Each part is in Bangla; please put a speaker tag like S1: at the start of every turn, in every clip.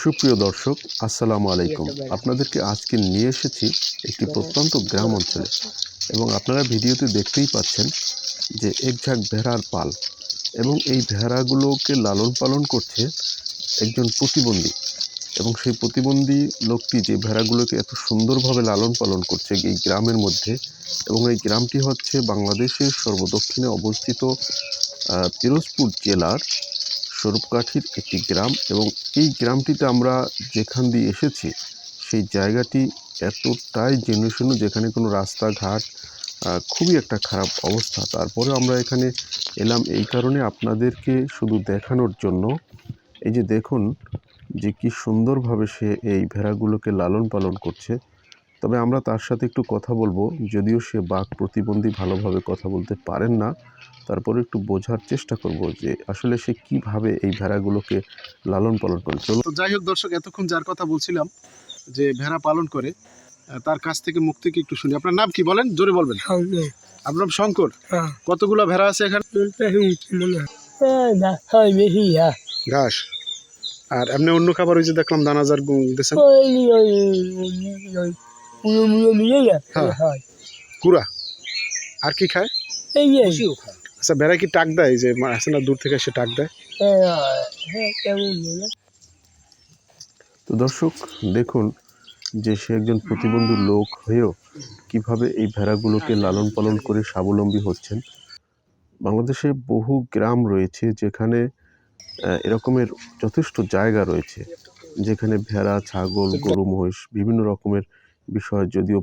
S1: সুপ্রিয় দর্শক, আসসালামু আলাইকুম। আপনাদেরকে আজকে নিয়ে এসেছি একটি প্রত্যন্ত গ্রাম অঞ্চলে এবং আপনারা ভিডিওতে দেখতেই পাচ্ছেন যে একঝাক ভেড়ার পাল এবং এই ভেড়াগুলোকে লালন পালন করছে একজন প্রতিবন্ধী এবং সেই প্রতিবন্ধী লোকটি যে ভেড়াগুলোকে এত সুন্দরভাবে লালন পালন করছে এই গ্রামের মধ্যে এবং এই গ্রামটি হচ্ছে বাংলাদেশের সর্বদক্ষিণে অবস্থিত পিরোজপুর জেলার স্বরূপকাঠির একটি গ্রাম এবং এই গ্রামটিতে আমরা যেখান দিয়ে এসেছি, সেই জায়গাটি এতটাই জেনুশূন্য যেখানে কোনো রাস্তাঘাট খুবই একটা খারাপ অবস্থা। তারপরে আমরা এখানে এলাম এই কারণে আপনাদেরকে শুধু দেখানোর জন্য। এই যে দেখুন যে কি সুন্দরভাবে সে এই ভেড়াগুলোকে লালন পালন করছে। তবে আমরা তার সাথে একটু কথা বলব। যদিও সে বাঘ প্রতিবন্ধী ভালোভাবে কথা বলতে পারেন না তারপরে একটু বোঝার চেষ্টা করব যে আসলে সে কীভাবে এই ভেড়াগুলোকে লালন পালন করে।
S2: তো যাই হোক দর্শক এতক্ষণ যার কথা বলছিলাম যে ভেড়া পালন করে তার কাছ থেকে মুখ থেকে একটু শুনি। আপনার নাম কি বলেন? জোরে বলবেন। আপনার নাম শঙ্কর?
S3: হ্যাঁ।
S2: কতগুলো ভেড়া আছে এখানে?
S3: হয় হ্যাঁ।
S2: ঘাস। আর এমনি অন্য খাবার ওই যে দেখলাম দানাজার দিয়েছেন।
S3: মুলো না
S2: হ্যাঁ।
S3: হয়।
S2: কুড়া। আর কি খায়?
S3: এই যে
S2: আচ্ছা ভেড়া কি টাক দেয়? যে মা- আছে না দূর থেকে সে টাক দেয়?
S3: হ্যাঁ হ্যাঁ কেমন
S1: তো দর্শক দেখুন যে সে একজন প্রতিবন্ধী লোক হয়েও কীভাবে এই ভেড়াগুলোকে লালন পালন করে স্বাবলম্বী হচ্ছেন। বাংলাদেশে বহু গ্রাম রয়েছে যেখানে আহ, এরকমের যথেষ্ট জায়গা রয়েছে। যেখানে ভেড়া ছাগল গরু মহিষ বিভিন্ন রকমের বিষয় যদিও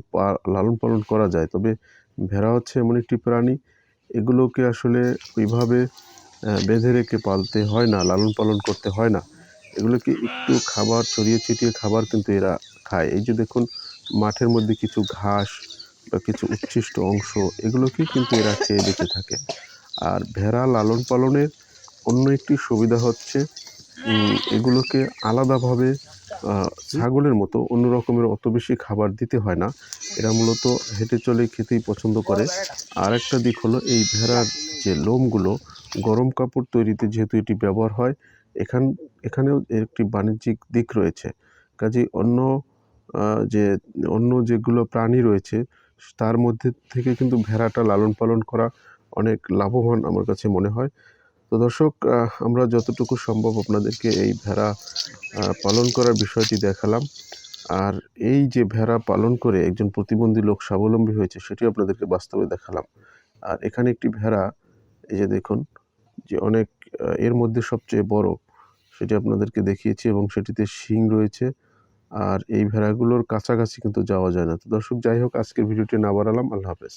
S1: লালন পালন করা যায়, তবে ভেড়া হচ্ছে এমন একটি প্রাণী, এগুলোকে আসলে ওইভাবে বেঁধে রেখে পালতে হয় না, লালন পালন করতে হয় না। এগুলোকে একটু খাবার, ছড়িয়ে ছিটিয়ে খাবার কিন্তু এরা খায়। এই যে দেখুন, মাঠের মধ্যে কিছু ঘাস বা কিছু উচ্ছিষ্ট অংশ এগুলোকেই কিন্তু এরা খেয়ে বেঁচে থাকে। আর ভেড়া লালন পালনের অন্য একটি সুবিধা হচ্ছে এগুলোকে আলাদাভাবে ছাগলের মতো অন্য রকমের অত বেশি খাবার দিতে হয় না। এরা মূলত হেঁটে চলে খেতেই পছন্দ করে। আর একটা দিক হলো এই ভেড়ার যে লোমগুলো, গরম কাপড় তৈরিতে যেহেতু এটি ব্যবহার হয়, এখান, এখানেও একটি বাণিজ্যিক দিক রয়েছে। কাজেই অন্য যে, অন্য যেগুলো প্রাণী রয়েছে, তার মধ্যে থেকে কিন্তু ভেড়াটা লালন পালন করা অনেক লাভবান আমার কাছে মনে হয়। তো দর্শক আমরা যতটুকু সম্ভব আপনাদেরকে এই ভেড়া পালন করার বিষয়টি দেখালাম। আর এই যে ভেড়া পালন করে একজন প্রতিবন্ধী লোক স্বাবলম্বী হয়েছে সেটি আপনাদেরকে বাস্তবে দেখালাম। আর এখানে একটি ভেড়া, এই যে দেখুন, যে অনেক এর মধ্যে সবচেয়ে বড়, সেটি আপনাদেরকে দেখিয়েছি এবং সেটিতে শিং রয়েছে। আর এই ভেড়াগুলোর কাছাকাছি কিন্তু যাওয়া যায় না। তো দর্শক, যাই হোক, আজকের ভিডিওটি না বাড়ালাম। আল্লাহ হাফেজ।